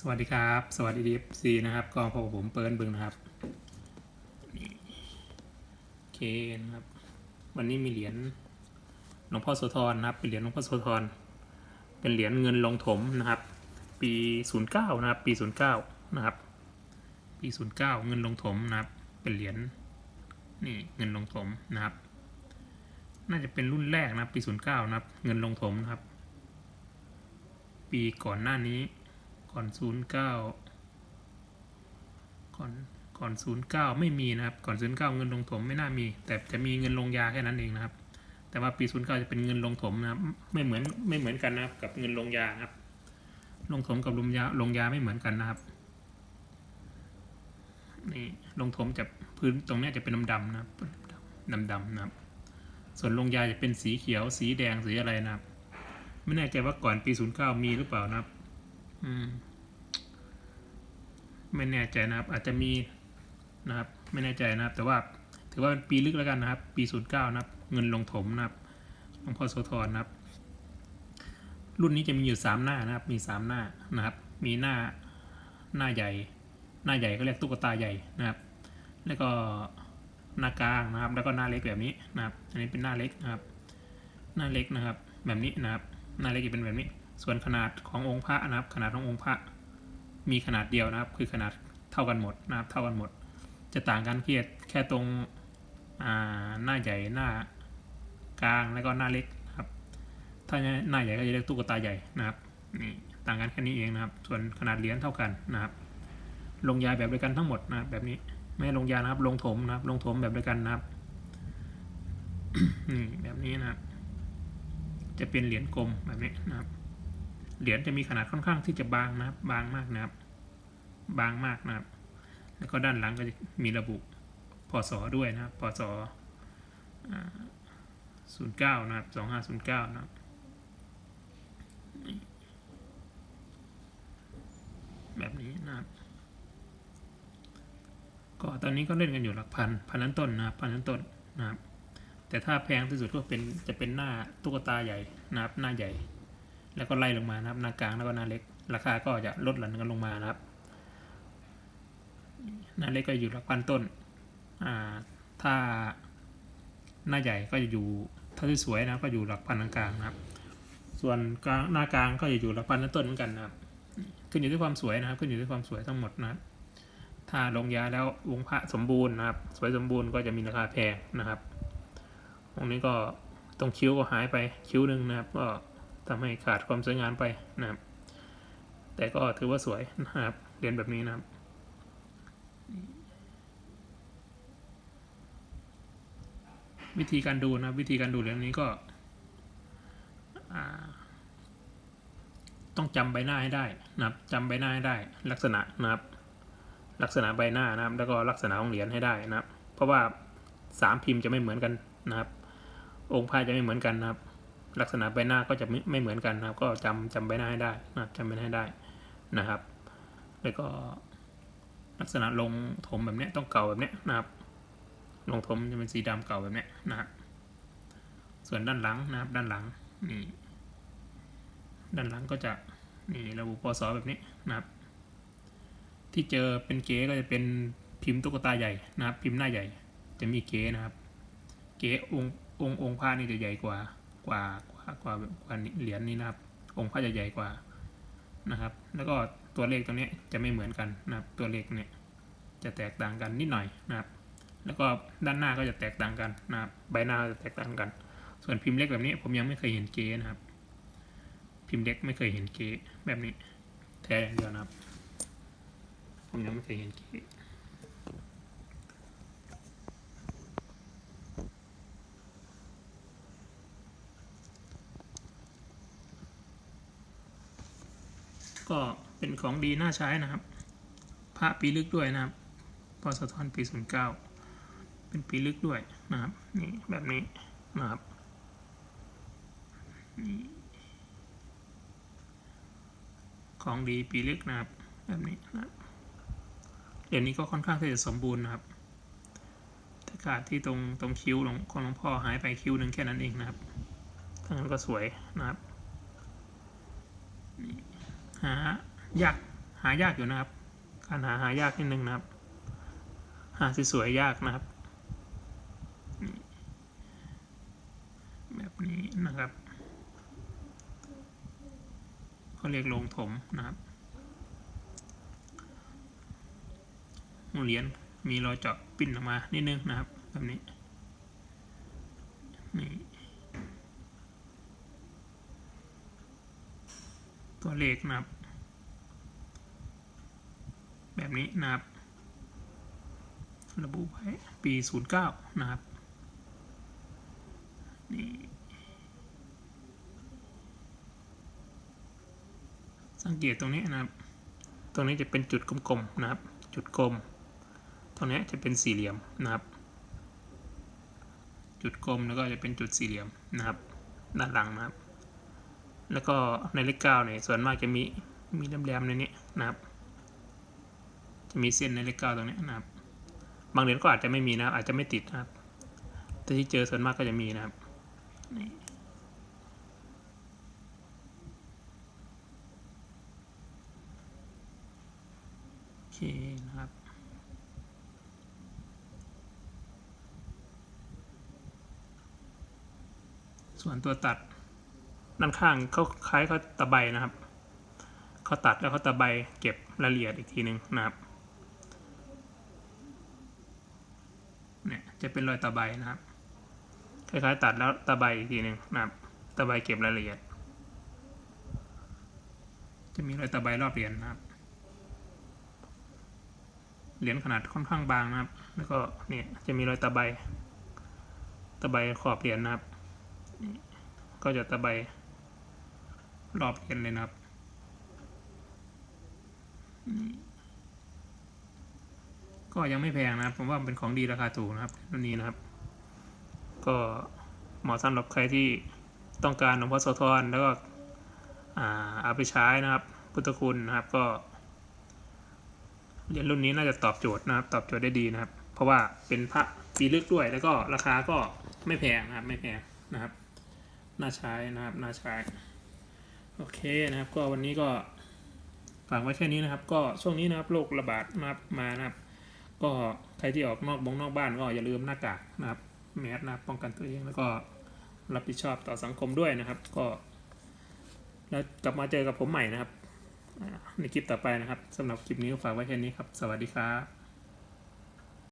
สวัสดีครับ สวัสดีดีซีนะครับก็พบผมเปิลบึงนะครับนี่โอเคนะครับ วันนี้มีเหรียญหลวงพ่อโสธรนะครับ เป็นเหรียญหลวงพ่อโสธร เป็นเหรียญเงินลงถมนะครับ ปี 09 นะครับ ปี 09 นะครับ ปี 09 เงินลงถมนะครับ เป็นเหรียญนี่เงินลงถมนะครับ น่าจะเป็นรุ่นแรกนะครับปี 09 นะครับ เงินลงถมนะครับ ปีก่อนหน้านี้ ก่อนศูนย์เก้าก่อนก่อนศูนย์เก้าไม่มีนะครับ ก่อนศูนย์เก้าเงินลงถมไม่น่ามี แต่จะมีเงินลงยาแค่นั้นเองนะครับ แต่ว่าปีศูนย์เก้าจะเป็นเงินลงถมนะครับ ไม่เหมือนไม่เหมือนกันนะครับ กับเงินลงยาครับ ลงถมกับลงยาลงยาไม่เหมือนกันนะครับ นี่ลงถมจะพื้นตรงนี้จะเป็นดำๆนะครับดำๆนะครับ ส่วนลงยาจะเป็นสีเขียว สีแดงสีอะไรนะครับ ไม่แน่ใจว่าก่อนปีศูนย์เก้ามีหรือเปล่านะครับ ไม่แน่ใจนะครับ อาจจะมีนะครับ ไม่แน่ใจนะครับ แต่ว่าถือว่าเป็นปีลึกแล้วกันนะครับ ปีศูนย์เก้านะครับ เงินลงถมนะครับหลวงพ่อโสธรนะครับ รุ่นนี้จะมีอยู่สามหน้านะครับ มีสามหน้านะครับ มีหน้าหน้าใหญ่ หน้าใหญ่ก็เรียกตุ๊กตาใหญ่นะครับ แล้วก็หน้ากลางนะครับ แล้วก็หน้าเล็กแบบนี้นะครับ อันนี้เป็นหน้าเล็กนะครับ หน้าเล็กนะครับ แบบนี้นะครับ หน้าเล็กจะเป็นแบบนี้ ส่วนขนาดขององค์พระนะครับ ขนาดขององค์พระมีขนาดเดียวนะครับ คือขนาดเท่ากันหมดนะครับ เท่ากันหมด จะต่างกันแค่แค่ตรงหน้าใหญ่หน้ากลางแล้วก็หน้าเล็กนะครับ ถ้าหน้าใหญ่ก็จะเรียกตุ๊กตาใหญ่นะครับนี่ต่างกันแค่นี้เองนะครับ ส่วนขนาดเหรียญเท่ากันนะครับ ลงยาแบบเดียวกันทั้งหมดนะครับแบบนี้ไม่ลงยานะครับ ลงถมนะครับ ลงถมแบบเดียวกันนะครับนี่แบบนี้นะครับ จะเป็นเหรียญกลมแบบนี้นะครับ เหรียญจะมีขนาดค่อนข้างที่จะบางนะครับ บางมากนะครับ บางมากนะครับ แล้วก็ด้านหลังก็จะมีระบุพศด้วยนะครับพศศูนย์เก้านะครับสองห้าศูนย์เก้านะครับแบบนี้นะครับก็ตอนนี้ก็เล่นกันอยู่หลักพันพันนั้นต้นนะครับพันนั้นต้นนะครับแต่ถ้าแพงที่สุดก็เป็นจะเป็นหน้าตุ๊กตาใหญ่นะครับหน้าใหญ่ แล้วก็ไล่ลงมานะครับหน้ากลางแล้วก็หน้าเล็ก ราคาก็จะลดหลั่นกันลงมานะครับหน้าเล็กก็อยู่หลักพันต้นอ่าถ้าหน้าใหญ่ก็จะอยู่ถ้าที่สวยนะก็อยู่หลักพันกลางนะครับ ส่วนกลางหน้ากลางก็จะอยู่หลักพันต้นเหมือนกันนะครับ ขึ้นอยู่ที่ความสวยนะครับ ขึ้นอยู่ที่ความสวยทั้งหมดนะครับถ้าลงยาแล้ววงพระสมบูรณ์นะครับ สวยสมบูรณ์ก็จะมีราคาแพงนะครับ ตรงนี้ก็ตรงคิ้วก็หายไปคิ้วหนึ่งนะครับ ก็ ทำให้ขาดความสวยงามไปนะครับ แต่ก็ถือว่าสวยนะครับเรียญแบบนี้นะครับวิธีการดูนะวิธีการดูเหรียญนี้ก็ต้องจำใบหน้าให้ได้นะครับจำใบหน้าให้ได้ ลักษณะนะครับ ลักษณะใบหน้านะครับ แล้วก็ลักษณะของเหรียญให้ได้นะครับ เพราะว่าสามพิมพ์จะไม่เหมือนกันนะครับ องค์พระจะไม่เหมือนกันนะครับ ลักษณะใบหน้าก็จะไม่ไม่เหมือนกันนะครับ ก็จำจำใบหน้าให้ได้นะจำใบหน้าให้ได้นะครับ แล้วก็ลักษณะลงถมแบบนี้ต้องเก่าแบบนี้นะครับ ลงถมจะเป็นสีดำเก่าแบบนี้นะครับ ส่วนด้านหลังนะครับ ด้านหลังนี่ด้านหลังก็จะนี่ระบุพศแบบนี้นะครับ ที่เจอเป็นเก๋ก็จะเป็นพิมพ์ตุ๊กตาใหญ่นะครับ พิมพ์หน้าใหญ่จะมีเก๋นะครับ เก๋องค์องค์องค์พระนี่จะใหญ่กว่า กว่ากว่ากว่ากว่าเหรียญนี้นะครับ องค์พระจะใหญ่กว่านะครับ แล้วก็ตัวเลขตัวนี้จะไม่เหมือนกันนะครับ ตัวเลขเนี่ยจะแตกต่างกันนิดหน่อยนะครับ แล้วก็ด้านหน้าก็จะแตกต่างกันนะครับ ใบหน้าจะแตกต่างกัน ส่วนพิมพ์เล็กแบบนี้ผมยังไม่เคยเห็นเกนะครับ พิมพ์เล็กไม่เคยเห็นเกแบบนี้แท้อย่างเดียวนะครับ ผมยังไม่เคยเห็นเก ก็เป็นของดีน่าใช้นะครับ พระปีลึกด้วยนะครับพอสะท้อนปีศูนย์เก้าเป็นปีลึกด้วยนะครับ นี่แบบนี้นะครับนี่ของดีปีล็กนะครับ แบบนี้นะครับเหรียญนี้ก็ค่อนข้างที่จะสมบูรณ์นะครับแต่ขาดที่ตรงตรงคิ้วของของหลวงพ่อหายไปคิ้วหนึ่งแค่นั้นเองนะครับทั้งนั้นก็สวยนะครับนี่ หายากหายากอยู่นะครับ การหาหายากนิดนึงนะครับ หาสวยๆยากนะครับ แบบนี้นะครับเขาเรียกลงถมนะครับเหรียญมีรอยเจาะปิ้นออกมานิดนึงนะครับแบบนี้ ตัวเลขนะครับ แบบนี้นะครับ ระบุไว้ปี 09 นะครับ นี่สังเกตตรงนี้นะครับ ตรงนี้จะเป็นจุดกลมๆนะครับ จุดกลม ตรงนี้จะเป็นสี่เหลี่ยมนะครับ จุดกลมแล้วก็จะเป็นจุดสี่เหลี่ยมนะครับ ด้านหลังนะครับ แล้วก็ในเลขเก้าเนี่ยส่วนมากจะมีมีแหลมๆในนี้นะครับ จะมีเส้นในเลขเก้าตรงนี้นะครับ บางเหรียญก็อาจจะไม่มีนะครับ อาจจะไม่ติดนะครับ แต่ที่เจอส่วนมากก็จะมีนะครับนี่โอเคนะครับส่วนตัวตัด ด้านข้างเขาคล้ายเขาตะไบนะครับเขาตัดแล้วเขาตะไบเก็บรายละเอียดอีกทีหนึ่งนะครับเนี่ยจะเป็นรอยตะไบนะครับคล้ายๆตัดแล้วตะไบอีกทีหนึ่งนะครับตะไบเก็บรายละเอียด จะมีรอยตะไบรอบเหรียญนะครับเหรียญขนาดค่อนข้างบางนะครับ แล้วก็เนี่ยจะมีรอยตะไบตะไบขอบเหรียญนะครับ ก็จะตะไบ รอบเหรียญเลยนะครับก็ยังไม่แพงนะครับ ผมว่าเป็นของดีราคาถูกนะครับรุ่นนี้นะครับ ก็เหมาะสำหรับใครที่ต้องการหลวงพ่อโสธรแล้วก็เอาไปใช้นะครับ พุทธคุณนะครับก็เหรียญรุ่นนี้น่าจะตอบโจทย์นะครับ ตอบโจทย์ได้ดีนะครับ เพราะว่าเป็นพระปีลึกด้วยแล้วก็ราคาก็ไม่แพงนะครับ ไม่แพงนะครับ น่าใช้นะครับ น่าใช้ โอเคนะครับ ก็วันนี้ก็ฝากไว้แค่นี้นะครับ ก็ช่วงนี้นะครับโรคระบาดนะครับมานะครับ ก็ใครที่ออกนอกบงนอกบ้านก็อย่าลืมหน้ากากนะครับแมสนะครับป้องกันตัวเองแล้วก็รับผิดชอบต่อสังคมด้วยนะครับ ก็ แล้วกลับมาเจอกับผมใหม่นะครับในคลิปต่อไปนะครับสำหรับคลิปนี้ฝากไว้แค่นี้ครับ สวัสดีครับ